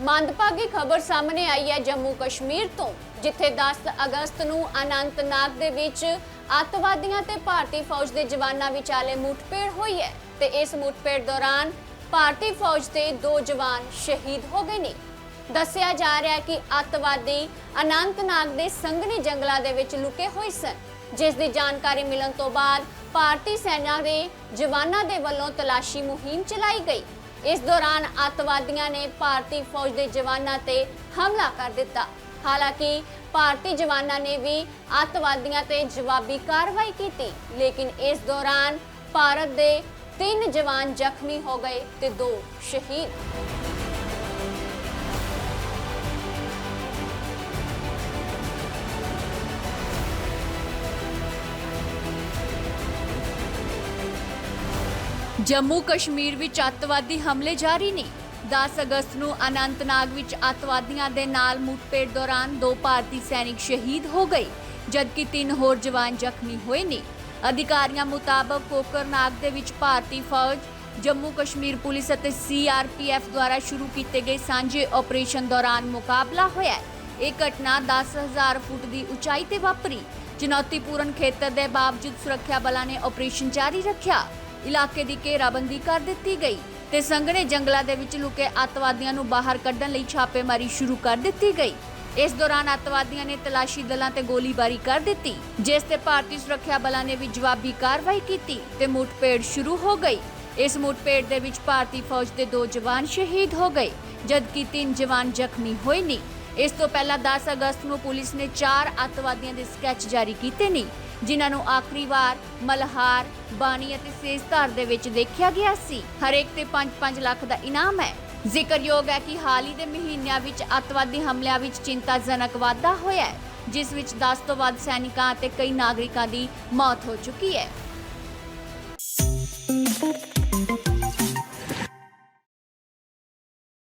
ਮੰਦਭਾਗੀ ਖਬਰ ਸਾਹਮਣੇ ਆਈ ਹੈ ਜੰਮੂ ਕਸ਼ਮੀਰ ਤੋਂ, ਜਿੱਥੇ 10 ਅਗਸਤ ਨੂੰ ਅਨੰਤਨਾਗ ਦੇ ਵਿੱਚ ਅੱਤਵਾਦੀਆਂ ਤੇ ਭਾਰਤੀ ਫੌਜ ਦੇ ਜਵਾਨਾਂ ਵਿਚਾਲੇ ਮੁੱਠਭੇੜ ਹੋਈ ਹੈ ਤੇ ਇਸ ਮੁੱਠਭੇੜ ਦੌਰਾਨ ਭਾਰਤੀ ਫੌਜ ਦੇ ਦੋ ਜਵਾਨ ਸ਼ਹੀਦ ਹੋ ਗਏ ਨੇ। ਦੱਸਿਆ ਜਾ ਰਿਹਾ ਹੈ ਕਿ ਅੱਤਵਾਦੀ ਅਨੰਤਨਾਗ ਦੇ ਸੰਘਣੀ ਜੰਗਲਾਂ ਦੇ ਵਿੱਚ ਲੁਕੇ ਹੋਏ ਸਨ, ਜਿਸ ਦੀ ਜਾਣਕਾਰੀ ਮਿਲਣ ਤੋਂ ਬਾਅਦ ਭਾਰਤੀ ਸੈਨਾ ਦੇ ਜਵਾਨਾਂ ਦੇ ਵੱਲੋਂ ਤਲਾਸ਼ੀ ਮੁਹਿੰਮ ਚਲਾਈ ਗਈ। ਇਸ ਦੌਰਾਨ ਅੱਤਵਾਦੀਆਂ ਨੇ ਭਾਰਤੀ ਫੌਜ ਦੇ ਜਵਾਨਾਂ ਤੇ ਹਮਲਾ ਕਰ ਦਿੱਤਾ। ਹਾਲਾਂਕਿ ਭਾਰਤੀ ਜਵਾਨਾਂ ਨੇ ਵੀ ਅੱਤਵਾਦੀਆਂ ਤੇ ਜਵਾਬੀ ਕਾਰਵਾਈ ਕੀਤੀ, ਲੇਕਿਨ ਇਸ ਦੌਰਾਨ ਭਾਰਤ ਦੇ ਤਿੰਨ ਜਵਾਨ ਜ਼ਖਮੀ ਹੋ ਗਏ ਤੇ ਦੋ ਸ਼ਹੀਦ। ਜੰਮੂ ਕਸ਼ਮੀਰ ਵਿੱਚ ਅੱਤਵਾਦੀ ਹਮਲੇ ਜਾਰੀ ਨੇ। 10 ਅਗਸਤ ਨੂੰ ਅਨੰਤਨਾਗ ਵਿੱਚ ਅੱਤਵਾਦੀਆਂ ਦੇ ਨਾਲ ਮੁੱਠਭੇੜ ਦੌਰਾਨ ਦੋ ਭਾਰਤੀ ਸੈਨਿਕ ਸ਼ਹੀਦ ਹੋ ਗਏ, ਜਦਕਿ ਤਿੰਨ ਹੋਰ ਜਵਾਨ ਜ਼ਖਮੀ ਹੋਏ ਨੇ। ਅਧਿਕਾਰੀਆਂ ਮੁਤਾਬਕ ਕੋਕਰਨਾਗ ਦੇ ਵਿੱਚ ਭਾਰਤੀ ਫੌਜ, ਜੰਮੂ ਕਸ਼ਮੀਰ ਪੁਲਿਸ ਅਤੇ ਸੀਆਰਪੀਐਫ ਦੁਆਰਾ ਸ਼ੁਰੂ ਕੀਤੇ ਗਏ ਸਾਂਝੇ ਆਪਰੇਸ਼ਨ ਦੌਰਾਨ ਮੁਕਾਬਲਾ ਹੋਇਆ ਇਹ ਘਟਨਾ 10000 ਫੁੱਟ ਦੀ ਉਚਾਈ ਤੇ ਵਾਪਰੀ। ਚੁਣੌਤੀਪੂਰਨ ਖੇਤਰ ਦੇ ਬਾਵਜੂਦ ਸੁਰੱਖਿਆ ਬਲਾਂ ਨੇ ਆਪਰੇਸ਼ਨ ਜਾਰੀ ਰੱਖਿਆ। ਇਲਾਕੇ ਦੀ ਘੇਰਾਬੰਦੀ ਕਰ ਦਿੱਤੀ ਗਈ ਤੇ ਸੰਘਣੇ ਜੰਗਲਾਂ ਦੇ ਵਿੱਚ ਲੁਕੇ ਅੱਤਵਾਦੀਆਂ ਨੂੰ ਬਾਹਰ ਕੱਢਣ ਲਈ ਛਾਪੇਮਾਰੀ ਸ਼ੁਰੂ ਕਰ ਦਿੱਤੀ ਗਈ। ਇਸ ਦੌਰਾਨ ਅੱਤਵਾਦੀਆਂ ਨੇ ਤਲਾਸ਼ੀ ਦਲਾਂ ਤੇ ਗੋਲੀਬਾਰੀ ਕਰ ਦਿੱਤੀ, ਜਿਸ ਤੇ ਭਾਰਤੀ ਸੁਰੱਖਿਆ ਬਲਾਂ ਨੇ ਵੀ ਜਵਾਬੀ ਕਾਰਵਾਈ ਕੀਤੀ ਤੇ ਮੁੱਠਭੇੜ ਸ਼ੁਰੂ ਹੋ ਗਈ। ਇਸ ਮੁੱਠਭੇੜ ਦੇ ਵਿੱਚ ਭਾਰਤੀ ਫੌਜ ਦੇ ਦੋ ਜਵਾਨ ਸ਼ਹੀਦ ਹੋ ਗਏ, ਜਦਕਿ ਤਿੰਨ ਜਵਾਨ ਜ਼ਖਮੀ ਹੋਏ ਨੇ। ਇਸ ਤੋਂ ਪਹਿਲਾਂ 10 ਅਗਸਤ ਨੂੰ ਪੁਲਿਸ ਨੇ ਚਾਰ ਅੱਤਵਾਦੀਆਂ ਦੇ ਸਕੈਚ ਜਾਰੀ ਕੀਤੇ ਨੇ। ਜਿਨ੍ਹਾਂ ਨੂੰ ਆਖਰੀ ਵਾਰ ਮਲਹਾਰ, ਬਾਣੀ ਅਤੇ ਸੇਜ਼ਧਾਰ ਦੇ ਵਿੱਚ ਦੇਖਿਆ ਗਿਆ ਸੀ। ਹਰੇਕ ਤੇ 5-5 ਲੱਖ ਦਾ ਇਨਾਮ ਹੈ। ਜ਼ਿਕਰਯੋਗ ਹੈ ਕਿ ਹਾਲ ਹੀ ਦੇ ਮਹੀਨਿਆਂ ਵਿੱਚ ਅੱਤਵਾਦੀ ਹਮਲਿਆਂ ਵਿੱਚ ਚਿੰਤਾਜਨਕ ਵਾਧਾ ਹੋਇਆ ਹੈ, ਜਿਸ ਵਿੱਚ 10 ਤੋਂ ਵੱਧ ਸੈਨਿਕਾਂ ਅਤੇ ਕਈ ਨਾਗਰਿਕਾਂ ਦੀ ਮੌਤ ਹੋ ਚੁੱਕੀ ਹੈ।